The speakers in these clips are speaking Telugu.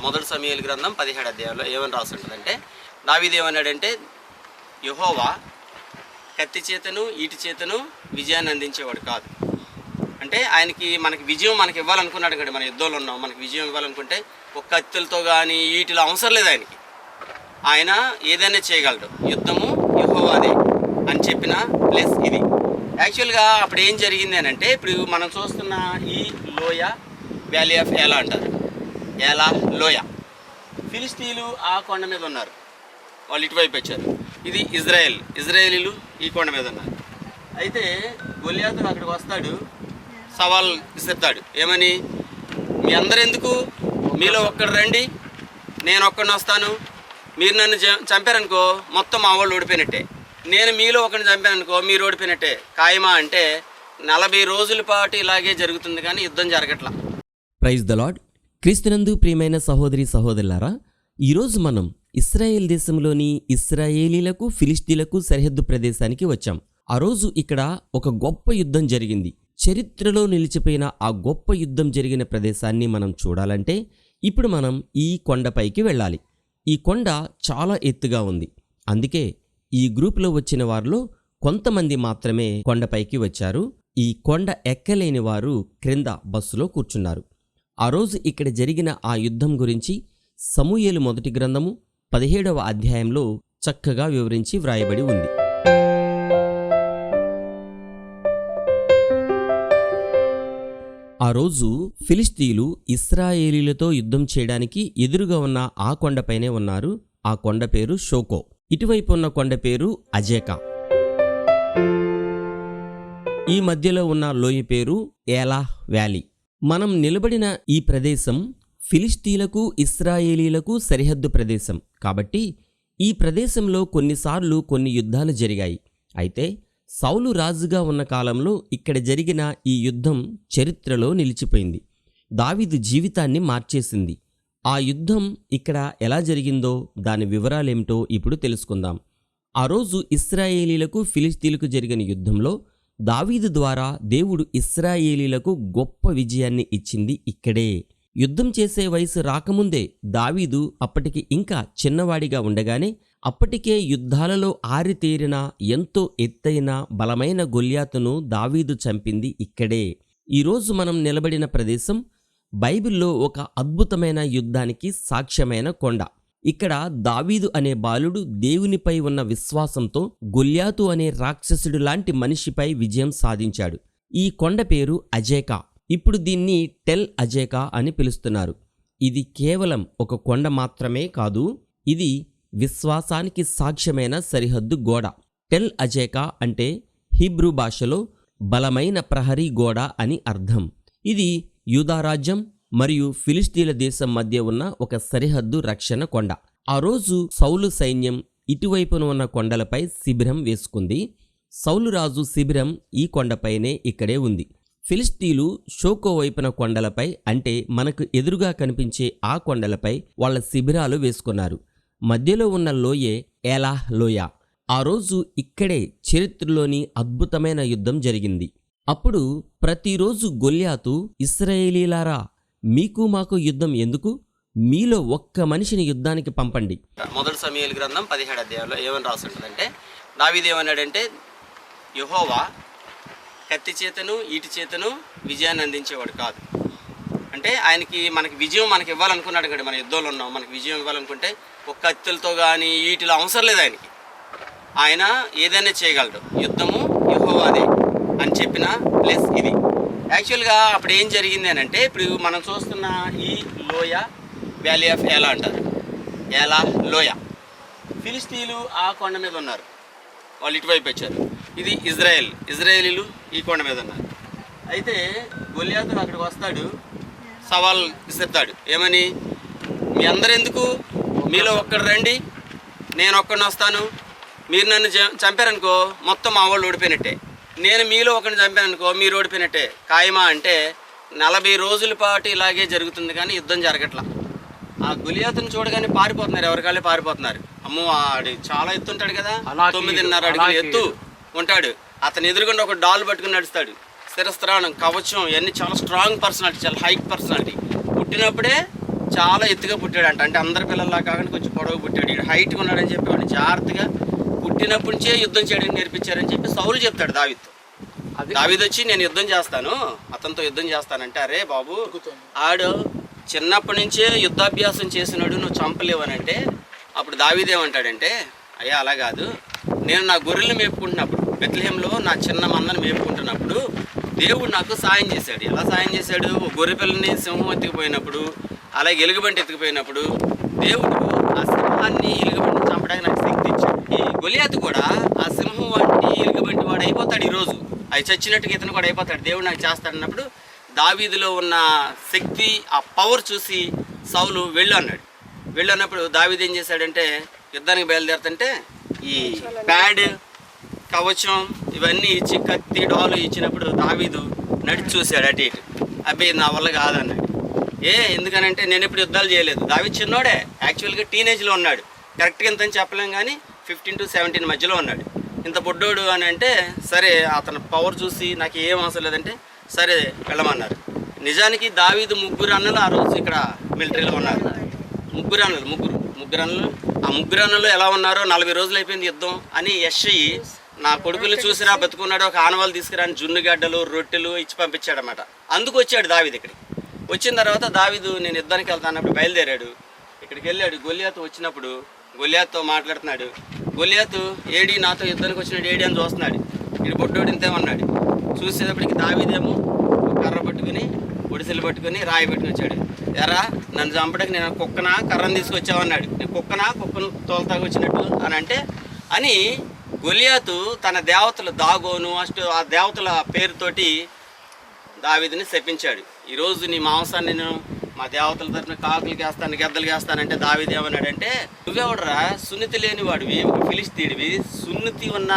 మొదటి సమయాల గ్రంథం పదిహేడు అధ్యాయంలో ఏమని రాసి ఉంటుందంటే దావీదు ఏమన్నాడంటే యహోవా కత్తి చేతను ఈటి చేతను విజయాన్ని అందించేవాడు కాదు. అంటే ఆయనకి మనకి విజయం మనకి ఇవ్వాలనుకున్నాడు కదా మన యుద్ధంలో ఉన్నాం మనకి విజయం ఇవ్వాలనుకుంటే ఒక కత్తులతో కానీ వీటిలో అవసరం లేదు ఆయనకి. ఆయన ఏదైనా చేయగలడు యుద్ధము యహోవాదే అని చెప్పిన ప్లస్ ఇది. యాక్చువల్గా అప్పుడు ఏం జరిగింది అని అంటే ఇప్పుడు మనం చూస్తున్న ఈ లోయ వ్యాలీ ఆఫ్ ఎలా అంటారు. ఏలా లోయ. ఫిలిస్తీన్లు ఆ కొండ మీద ఉన్నారు. వాళ్ళు ఇటువైపు వచ్చారు. ఇది ఇజ్రాయెల్. ఇజ్రాయేలీలు ఈ కొండ మీద ఉన్నారు. అయితే గొలియాతు అక్కడికి వస్తాడు. సవాల్ విసిరుతాడు. ఏమని? మీ అందరెందుకు? మీలో ఒక్కడు రండి. నేను ఒక్కడిని వస్తాను. మీరు నన్ను చంపారనుకో మొత్తం మా వాళ్ళు ఓడిపోయినట్టే. నేను మీలో ఒకరిని చంపాననుకో మీరు ఓడిపోయినట్టే. ఖాయమా అంటే నలభై రోజుల పాటు ఇలాగే జరుగుతుంది కానీ యుద్ధం జరగట్లా. ప్రైజ్ ద లాడ్ క్రీస్తునందు ప్రియమైన సహోదరి సహోదరులారా ఈరోజు మనం ఇస్రాయేల్ దేశంలోని ఇస్రాయేలీలకు ఫిలిస్తీన్లకు సరిహద్దు ప్రదేశానికి వచ్చాం. ఆ రోజు ఇక్కడ ఒక గొప్ప యుద్ధం జరిగింది. చరిత్రలో నిలిచిపోయిన ఆ గొప్ప యుద్ధం జరిగిన ప్రదేశాన్ని మనం చూడాలంటే ఇప్పుడు మనం ఈ కొండపైకి వెళ్ళాలి. ఈ కొండ చాలా ఎత్తుగా ఉంది. అందుకే ఈ గ్రూప్లో వచ్చిన వారిలో కొంతమంది మాత్రమే కొండపైకి వచ్చారు. ఈ కొండ ఎక్కలేని వారు క్రింద బస్సులో కూర్చున్నారు. ఆ రోజు ఇక్కడ జరిగిన ఆ యుద్ధం గురించి సమూయేలు మొదటి గ్రంథము పదిహేడవ అధ్యాయంలో చక్కగా వివరించి వ్రాయబడి ఉంది. ఆ రోజు ఫిలిస్తీన్లు ఇస్రాయేలీలతో యుద్ధం చేయడానికి ఎదురుగా ఉన్న ఆ కొండపైనే ఉన్నారు. ఆ కొండ పేరు షోకో. ఇటువైపు ఉన్న కొండ పేరు అజేకా. ఈ మధ్యలో ఉన్న లోయ పేరు ఏలా వ్యాలీ. మనం నిలబడిన ఈ ప్రదేశం ఫిలిస్తీలకు ఇస్రాయేలీలకు సరిహద్దు ప్రదేశం. కాబట్టి ఈ ప్రదేశంలో కొన్నిసార్లు కొన్ని యుద్ధాలు జరిగాయి. అయితే సౌలు రాజుగా ఉన్న కాలంలో ఇక్కడ జరిగిన ఈ యుద్ధం చరిత్రలో నిలిచిపోయింది. దావీదు జీవితాన్ని మార్చేసింది. ఆ యుద్ధం ఇక్కడ ఎలా జరిగిందో దాని వివరాలేమిటో ఇప్పుడు తెలుసుకుందాం. ఆ రోజు ఇస్రాయేలీలకు ఫిలిస్తీన్లకు జరిగిన యుద్ధంలో దావీదు ద్వారా దేవుడు ఇస్రాయేలీలకు గొప్ప విజయాన్ని ఇచ్చింది ఇక్కడే. యుద్ధం చేసే వయసు రాకముందే దావీదు అప్పటికి ఇంకా చిన్నవాడిగా ఉండగానే అప్పటికే యుద్ధాలలో ఆరితేరిన ఎంతో ఎత్తైన బలమైన గొల్యాతును దావీదు చంపింది ఇక్కడే. ఈరోజు మనం నిలబడిన ప్రదేశం బైబిల్లో ఒక అద్భుతమైన యుద్ధానికి సాక్ష్యమైన కొండ. ఇక్కడ దావీదు అనే బాలుడు దేవునిపై ఉన్న విశ్వాసంతో గొల్యాతు అనే రాక్షసుడు లాంటి మనిషిపై విజయం సాధించాడు. ఈ కొండ పేరు అజేకా. ఇప్పుడు దీన్ని టెల్ అజేకా అని పిలుస్తున్నారు. ఇది కేవలం ఒక కొండ మాత్రమే కాదు ఇది విశ్వాసానికి సాక్ష్యమైన సరిహద్దు గోడ. టెల్ అజేకా అంటే హిబ్రూ భాషలో బలమైన ప్రహరీ గోడ అని అర్థం. ఇది యూదారాజ్యం మరియు ఫిలిస్తీన్ల దేశం మధ్య ఉన్న ఒక సరిహద్దు రక్షణ కొండ. ఆ రోజు సౌలు సైన్యం ఇటువైపున ఉన్న కొండలపై శిబిరం వేసుకుంది. సౌలు రాజు శిబిరం ఈ కొండపైనే ఇక్కడే ఉంది. ఫిలిస్తీన్లు షోకో వైపున కొండలపై అంటే మనకు ఎదురుగా కనిపించే ఆ కొండలపై వాళ్ళ శిబిరాలు వేసుకున్నారు. మధ్యలో ఉన్న లోయే ఏలాహ్ లోయ. ఆ రోజు ఇక్కడే చరిత్రలోని అద్భుతమైన యుద్ధం జరిగింది. అప్పుడు ప్రతిరోజు గొల్యాతు ఇస్రాయేలీలారా మీకు మాకు యుద్ధం ఎందుకు? మీలో ఒక్క మనిషిని యుద్ధానికి పంపండి. మొదటి సమయాల గ్రంథం పదిహేడు అధ్యాయంలో ఏమని రాసి ఉంటుందంటే ఏమన్నాడంటే యహోవా కత్తి చేతను ఈటి చేతను విజయాన్ని అందించేవాడు కాదు. అంటే ఆయనకి మనకి విజయం మనకి ఇవ్వాలనుకున్నాడు కదా మన యుద్ధంలో ఉన్నాం మనకి విజయం ఇవ్వాలనుకుంటే ఒక కత్తులతో కానీ వీటిలో అవసరం లేదు ఆయనకి. ఆయన ఏదైనా చేయగలడు. యుద్ధము యహోవాదే అని చెప్పిన ప్లస్ ఇది. యాక్చువల్గా అప్పుడు ఏం జరిగింది అని అంటే ఇప్పుడు మనం చూస్తున్న ఈ లోయ వ్యాలీ ఆఫ్ ఏలా అంటారు. ఏలా లోయ. ఫిలిస్తీన్లు ఆ కొండ మీద ఉన్నారు. వాళ్ళు ఇటువైపు వచ్చారు. ఇది ఇజ్రాయెల్. ఇజ్రాయేలీలు ఈ కొండ మీద ఉన్నారు. అయితే గొలియాతు అక్కడికి వస్తాడు. సవాల్ విసిరుతాడు. ఏమని? మీ అందరు ఎందుకు మీలో ఒక్కడు రండి. నేను ఒక్కడిని వస్తాను. మీరు నన్ను చంపారనుకో మొత్తం మా వాళ్ళు ఓడిపోయినట్టే. నేను మీలో ఒకరిని చంపాననుకో మీరు ఓడిపోయినట్టే ఖాయమా అంటే నలభై రోజుల పాటు ఇలాగే జరుగుతుంది కానీ యుద్ధం జరగట్లా. ఆ గులియాతుని చూడగానే పారిపోతున్నారు ఎవరికాళ్ళే పారిపోతున్నారు. అమ్మో ఆడి చాలా ఎత్తు ఉంటాడు కదా తొమ్మిదిన్నర అడుగులు. ఎత్తు ఉంటాడు. అతని ఎదురుగుండా ఒక డాల్ పట్టుకుని నడుస్తాడు. శిరస్త్రాణం కవచం ఇవన్నీ చాలా స్ట్రాంగ్ పర్సనాలిటీ చాలా హై పర్సనాలిటీ పుట్టినప్పుడే చాలా ఎత్తుగా పుట్టాడంట. అంటే అందరి పిల్లల్లా కాకుండా కొంచెం పొడవు పుట్టాడు. హైట్గా ఉన్నాడని చెప్పి వాడిని జాగ్రత్తగా పుట్టినప్పటి నుంచే యుద్ధం చేయడానికి నేర్పించారని చెప్పి సౌలు చెప్తాడు దావితో అది దావీదు వచ్చి నేను యుద్ధం చేస్తాను. అతనితో యుద్ధం చేస్తానంటే అరే బాబు ఆడు చిన్నప్పటి నుంచే యుద్ధాభ్యాసం చేసినాడు నువ్వు చంపలేవనంటే అప్పుడు దావీదేమంటాడంటే అయ్యా అలా కాదు. నేను నా గొర్రెలు మేపుకుంటున్నప్పుడు బెత్లహేంలో నా చిన్న మందని మేపుకుంటున్నప్పుడు దేవుడు నాకు సాయం చేశాడు. ఎలా సాయం చేశాడు? గొర్రె పిల్లని సింహం ఎత్తుకుపోయినప్పుడు అలాగే ఎలుగుబంటి ఎత్తుకుపోయినప్పుడు దేవుడు ఆ సింహాన్ని ఎలుగుబంటిని చంపడానికి నాకు ఈ గొలియాతు కూడా ఆ సింహం వంటి ఎలుగుబంటి వాడు అయిపోతాడు ఈరోజు. అవి చచ్చినట్టుగా ఇతను కూడా అయిపోతాడు. దేవుడు నాకు చేస్తాడన్నప్పుడు దావీదులో ఉన్న శక్తి ఆ పవర్ చూసి సౌలు వెళ్ళు అన్నాడు. వెళ్ళు అన్నప్పుడు దావీదు ఏం చేశాడంటే యుద్ధానికి బయలుదేరుతుంటే ఈ ప్యాడ్ కవచం ఇవన్నీ ఇచ్చి కత్తి డాలు ఇచ్చినప్పుడు దావీదు నడిచి చూశాడు అటు ఇటు. అబ్బాయి నా వల్ల కాదన్నాడు. ఏ ఎందుకనంటే నేను ఎప్పుడు యుద్ధాలు చేయలేదు. దావి చిన్నోడే. యాక్చువల్గా టీనేజ్లో ఉన్నాడు. కరెక్ట్గా ఎంత అని చెప్పలేం కానీ ఫిఫ్టీన్ టు సెవెంటీన్ మధ్యలో ఉన్నాడు. ఇంత బుడ్డోడు అని అంటే సరే అతను పవర్ చూసి నాకు ఏం అవసరం లేదంటే సరే వెళ్ళమన్నారు. నిజానికి దావీదు ముగ్గురు అన్నలు ఆ రోజు ఇక్కడ మిలిటరీలో ఉన్నారు. ముగ్గురు అన్నలు ముగ్గురు ముగ్గురు అన్నలు. ఆ ముగ్గురు అన్నలు ఎలా ఉన్నారో నలభై రోజులు అయిపోయింది యుద్ధం అని ఎస్ఐ నా కొడుకులు చూసిరా బతుకున్నాడు ఒక ఆనవాళ్ళు తీసుకురాని జున్నుగడ్డలు రొట్టెలు ఇచ్చి పంపించాడనమాట అందుకు వచ్చాడు దావీదు ఇక్కడికి. వచ్చిన తర్వాత దావీదు నేను యుద్ధానికి వెళ్తానప్పుడు బయలుదేరాడు. ఇక్కడికి వెళ్ళాడు. గొల్లియాతో వచ్చినప్పుడు గొలియాతో మాట్లాడుతున్నాడు. గొలియాతు ఏడి నాతో యుద్ధానికి వచ్చినాడు ఏడి అని చూస్తున్నాడు. ఇటు బొడ్డోడు ఇంతేమన్నాడు. చూసేటప్పటికి దావీదేమో కర్ర పట్టుకుని ఒడిసెలు పట్టుకుని రాయి పెట్టుకుని వచ్చాడు. ఎరా నన్ను చంపడానికి నేను కుక్కన కర్రను తీసుకొచ్చావన్నాడు. నేను కుక్కన కుక్కను తోలుతాకు వచ్చినట్టు అని అంటే అని గొలియాతు తన దేవతలు దాగోను అಷ್ಟು ఆ దేవతల పేరుతోటి దావీదుని శపించాడు. ఈరోజు నీ మాంసాన్ని నేను మా దేవతల తరపున కాకులకి వేస్తాను గెద్దలకి వేస్తానంటే దావీదు నువ్వెవడరా? సున్నితి లేని వాడివి ఒక ఫిలిస్తీడివి సున్నితి ఉన్న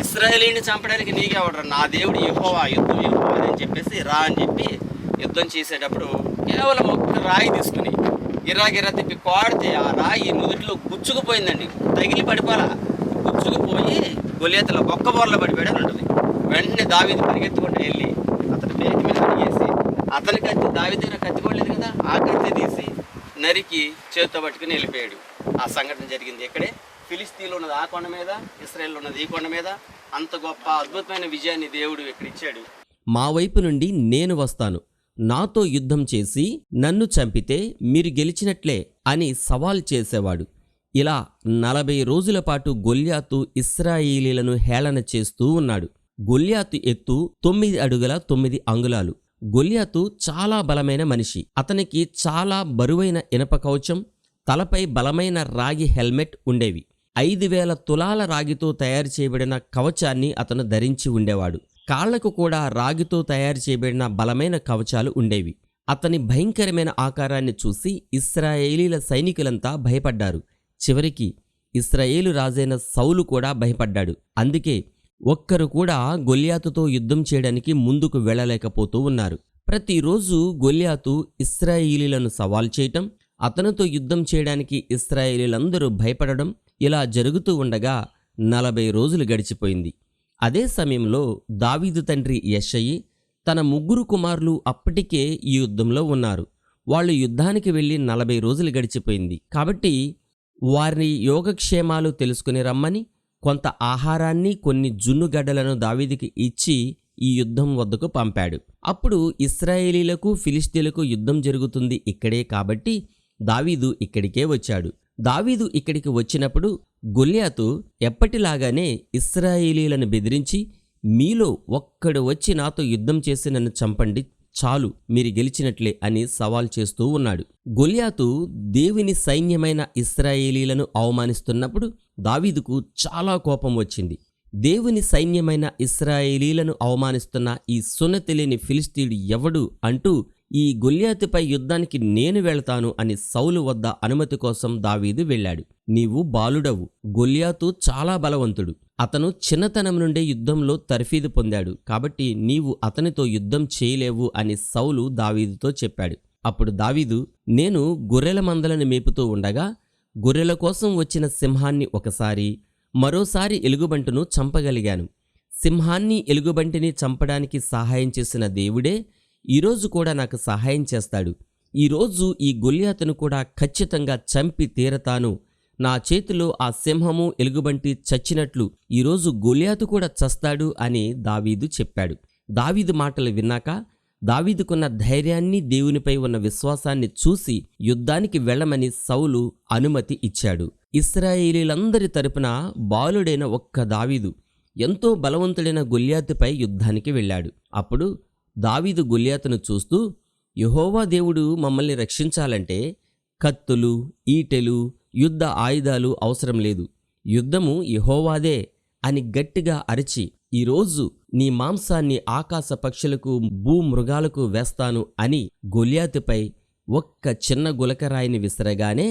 ఇస్రాయేలీని చంపడానికి నీకెవడరా? నా దేవుడు యెహోవా యుద్ధం యెహోవా అని చెప్పేసి రా అని చెప్పి యుద్ధం చేసేటప్పుడు కేవలం ఒక్క రాయి తీసుకుని ఇరాగిరా తిప్పి కోడితే ఆ రాయి నుదుటిలో గుచ్చుకుపోయిందండి. తగిలి పడిపోలా. గుచ్చుకుపోయి గొలియతలో బొక్క బోర్ల పడిపోయాడు ఉంటుంది. వెంటనే దావీదు పరిగెత్తుకుంటూ వెళ్ళి అతని పేరు మీద అడిగేసి అతని కత్తి దావీ దగ్గర కత్తి కూడా లేదు కదా? ఆ కత్తి తీసి నరికి చేతితో పట్టుకుని వెళ్ళిపోయాడు. ఆ సంఘటన జరిగింది ఇక్కడే ఫిలిస్తీన్లో ఉన్నది ఆ కొండ మీద ఇస్రాయల్లో ఉన్నది ఈ కొండ మీద. అంత గొప్ప అద్భుతమైన విజయాన్ని దేవుడు ఇక్కడ ఇచ్చాడు. మా వైపు నుండి నేను వస్తాను. నాతో యుద్ధం చేసి నన్ను చంపితే మీరు గెలిచినట్లే అని సవాల్ చేసేవాడు. ఇలా నలభై రోజుల పాటు గొల్యాతు ఇస్రాయిలీలను హేళన చేస్తూ ఉన్నాడు. గొల్యాతు ఎత్తు తొమ్మిది అడుగుల తొమ్మిది అంగుళాలు. గొలియాతు చాలా బలమైన మనిషి. అతనికి చాలా బరువైన ఇనప కవచం తలపై బలమైన రాగి హెల్మెట్ ఉండేవి. ఐదు వేల తులాల రాగితో తయారు చేయబడిన కవచాన్ని అతను ధరించి ఉండేవాడు. కాళ్ళకు కూడా రాగితో తయారు చేయబడిన బలమైన కవచాలు ఉండేవి. అతని భయంకరమైన ఆకారాన్ని చూసి ఇస్రాయేలీల సైనికులంతా భయపడ్డారు. చివరికి ఇస్రాయేలు రాజైన సౌలు కూడా భయపడ్డాడు. అందుకే ఒక్కరు కూడా గొల్యాతుతో యుద్ధం చేయడానికి ముందుకు వెళ్ళలేకపోతూ ఉన్నారు. ప్రతిరోజు గొల్యాతు ఇస్రాయిలీలను సవాల్ చేయటం అతనితో యుద్ధం చేయడానికి ఇస్రాయేలీలందరూ భయపడడం ఇలా జరుగుతూ ఉండగా నలభై రోజులు గడిచిపోయింది. అదే సమయంలో దావీదు తండ్రి యషయి తన ముగ్గురు కుమారులు అప్పటికే ఈ యుద్ధంలో ఉన్నారు. వాళ్ళు యుద్ధానికి వెళ్ళి నలభై రోజులు గడిచిపోయింది. కాబట్టి వారి యోగక్షేమాలు తెలుసుకుని రమ్మని కొంత ఆహారాన్ని కొన్ని జున్నుగడ్డలను దావీదుకి ఇచ్చి ఈ యుద్ధం వద్దకు పంపాడు. అప్పుడు ఇస్రాయేలీలకు ఫిలిస్తీన్లకు యుద్ధం జరుగుతుంది ఇక్కడే కాబట్టి దావీదు ఇక్కడికే వచ్చాడు. దావీదు ఇక్కడికి వచ్చినప్పుడు గొల్యాతు ఎప్పటిలాగానే ఇస్రాయేలీలను బెదిరించి మీలో ఒక్కడు వచ్చి నాతో యుద్ధం చేసి నన్ను చంపండి చాలు మీరు గెలిచినట్లే అని సవాల్ చేస్తూ ఉన్నాడు. గొలియాతు దేవుని సైన్యమైన ఇస్రాయేలీలను అవమానిస్తున్నప్పుడు దావీదుకు చాలా కోపం వచ్చింది. దేవుని సైన్యమైన ఇస్రాయేలీలను అవమానిస్తున్న ఈ సున్నతిలేని ఫిలిస్తీయుడు ఎవడు అంటూ ఈ గొల్యాతుపై యుద్ధానికి నేను వెళ్తాను అని సౌలు వద్ద అనుమతి కోసం దావీదు వెళ్ళాడు. నీవు బాలుడవు. గొల్యాతు చాలా బలవంతుడు. అతను చిన్నతనం నుండే యుద్ధంలో తర్ఫీదు పొందాడు. కాబట్టి నీవు అతనితో యుద్ధం చేయలేవు అని సౌలు దావీదుతో చెప్పాడు. అప్పుడు దావీదు నేను గొర్రెల మందలను మేపుతూ ఉండగా గొర్రెల కోసం వచ్చిన సింహాన్ని ఒకసారి మరోసారి ఎలుగుబంటును చంపగలిగాను. సింహాన్ని ఎలుగుబంటిని చంపడానికి సహాయం చేసిన దేవుడే ఈరోజు కూడా నాకు సహాయం చేస్తాడు. ఈరోజు ఈ గొల్యాతును కూడా ఖచ్చితంగా చంపి తీరతాను. నా చేతిలో ఆ సింహము ఎలుగుబంటి చచ్చినట్లు ఈరోజు గొల్యాతు కూడా చస్తాడు అని దావీదు చెప్పాడు. దావీదు మాటలు విన్నాక దావీదుకున్న ధైర్యాన్ని దేవునిపై ఉన్న విశ్వాసాన్ని చూసి యుద్ధానికి వెళ్ళమని సౌలు అనుమతి ఇచ్చాడు. ఇస్రాయేలీలందరి తరపున బాలుడైన ఒక్క దావీదు ఎంతో బలవంతుడైన గొల్యాతుపై యుద్ధానికి వెళ్ళాడు. అప్పుడు దావీదు గొల్యాతును చూస్తూ యహోవా దేవుడు మమ్మల్ని రక్షించాలంటే కత్తులు ఈటెలు యుద్ధ ఆయుధాలు అవసరం లేదు. యుద్ధము యహోవాదే అని గట్టిగా అరిచి ఈరోజు నీ మాంసాన్ని ఆకాశ పక్షులకు భూమృగాలకు వేస్తాను అని గొల్యాతుపై ఒక్క చిన్న గులకరాయిని విసరగానే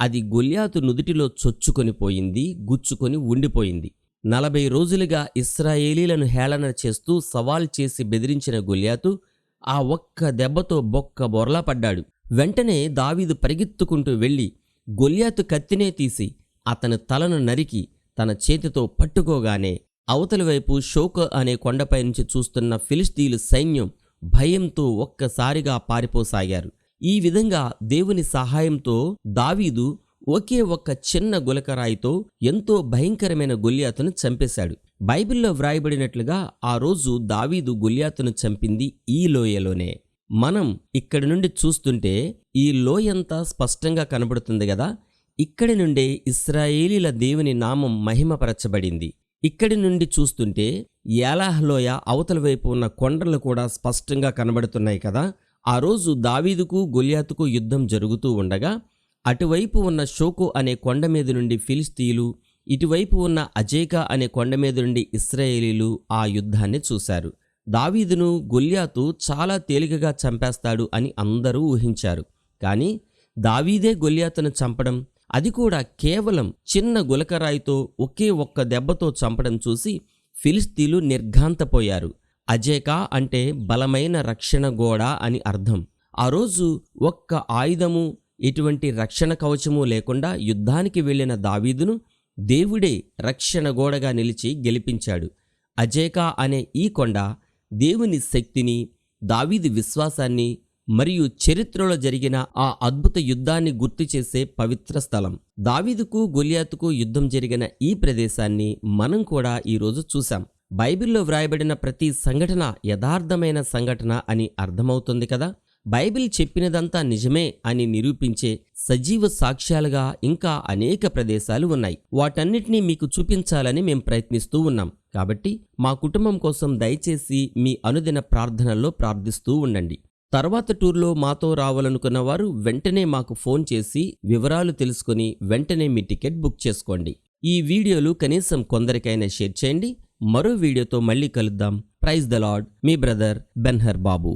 అది గొల్యాతు నుదుటిలో చొచ్చుకొని పోయింది గుచ్చుకొని ఉండిపోయింది. నలభై రోజులుగా ఇస్రాయేలీలను హేళన చేస్తూ సవాల్ చేసి బెదిరించిన గొల్యాతు ఆ ఒక్క దెబ్బతో బొక్క బొరలా పడ్డాడు. వెంటనే దావీదు పరిగెత్తుకుంటూ వెళ్ళి గొల్యాతు కత్తినే తీసి అతని తలను నరికి తన చేతితో పట్టుకోగానే అవతలి వైపు షోక అనే కొండపై నుంచి చూస్తున్న ఫిలిస్తీన్లు సైన్యం భయంతో ఒక్కసారిగా పారిపోసాగారు. ఈ విధంగా దేవుని సహాయంతో దావీదు ఒకే ఒక్క చిన్న గులకరాయితో ఎంతో భయంకరమైన గొల్యాతును చంపేశాడు. బైబిల్లో వ్రాయబడినట్లుగా ఆ రోజు దావీదు గొల్యాతును చంపింది ఈ లోయలోనే. మనం ఇక్కడి నుండి చూస్తుంటే ఈ లోయంతా స్పష్టంగా కనబడుతుంది కదా ఇక్కడి నుండే ఇస్రాయేలీల దేవుని నామం మహిమపరచబడింది. ఇక్కడి నుండి చూస్తుంటే యాలాహ్ లోయ అవతల వైపు ఉన్న కొండలు కూడా స్పష్టంగా కనబడుతున్నాయి కదా ఆ రోజు దావీదుకు గొల్యాతుకు యుద్ధం జరుగుతూ ఉండగా అటువైపు ఉన్న షోకు అనే కొండ మీద నుండి ఫిలిస్తీయులు ఇటువైపు ఉన్న అజేకా అనే కొండ మీద నుండి ఇస్రాయేలీలు ఆ యుద్ధాన్ని చూశారు. దావీదును గొల్యాతు చాలా తేలికగా చంపేస్తాడు అని అందరూ ఊహించారు. కానీ దావీదే గొల్యాతును చంపడం అది కూడా కేవలం చిన్న గులకరాయితో ఒకే ఒక్క దెబ్బతో చంపడం చూసి ఫిలిస్తీన్లు నిర్ఘాంతపోయారు. అజేకా అంటే బలమైన రక్షణ గోడ అని అర్థం. ఆ రోజు ఒక్క ఆయుధము ఎటువంటి రక్షణ కవచము లేకుండా యుద్ధానికి వెళ్ళిన దావీదును దేవుడే రక్షణ గోడగా నిలిచి గెలిపించాడు. అజేకా అనే ఈ కొండ దేవుని శక్తిని దావీదు విశ్వాసాన్ని మరియు చరిత్రలో జరిగిన ఆ అద్భుత యుద్ధాన్ని గుర్తు చేసే పవిత్ర స్థలం. దావీదుకు గొలియాతుకు యుద్ధం జరిగిన ఈ ప్రదేశాన్ని మనం కూడా ఈరోజు చూశాం. బైబిల్లో వ్రాయబడిన ప్రతి సంఘటన యథార్థమైన సంఘటన అని అర్థమవుతుంది కదా? బైబిల్ చెప్పినదంతా నిజమే అని నిరూపించే సజీవ సాక్ష్యాలుగా ఇంకా అనేక ప్రదేశాలు ఉన్నాయి. వాటన్నిటినీ మీకు చూపించాలని మేము ప్రయత్నిస్తూ ఉన్నాం. కాబట్టి మా కుటుంబం కోసం దయచేసి మీ అనుదిన ప్రార్థనల్లో ప్రార్థిస్తూ ఉండండి. తర్వాత టూర్లో మాతో రావాలనుకున్న వారు వెంటనే మాకు ఫోన్ చేసి వివరాలు తెలుసుకొని వెంటనే మీ టికెట్ బుక్ చేసుకోండి. ఈ వీడియోలు కనీసం కొందరికైనా షేర్ చేయండి. మరో వీడియోతో మళ్ళీ కలుద్దాం. Praise the Lord. Me brother Ben-Hur Babu.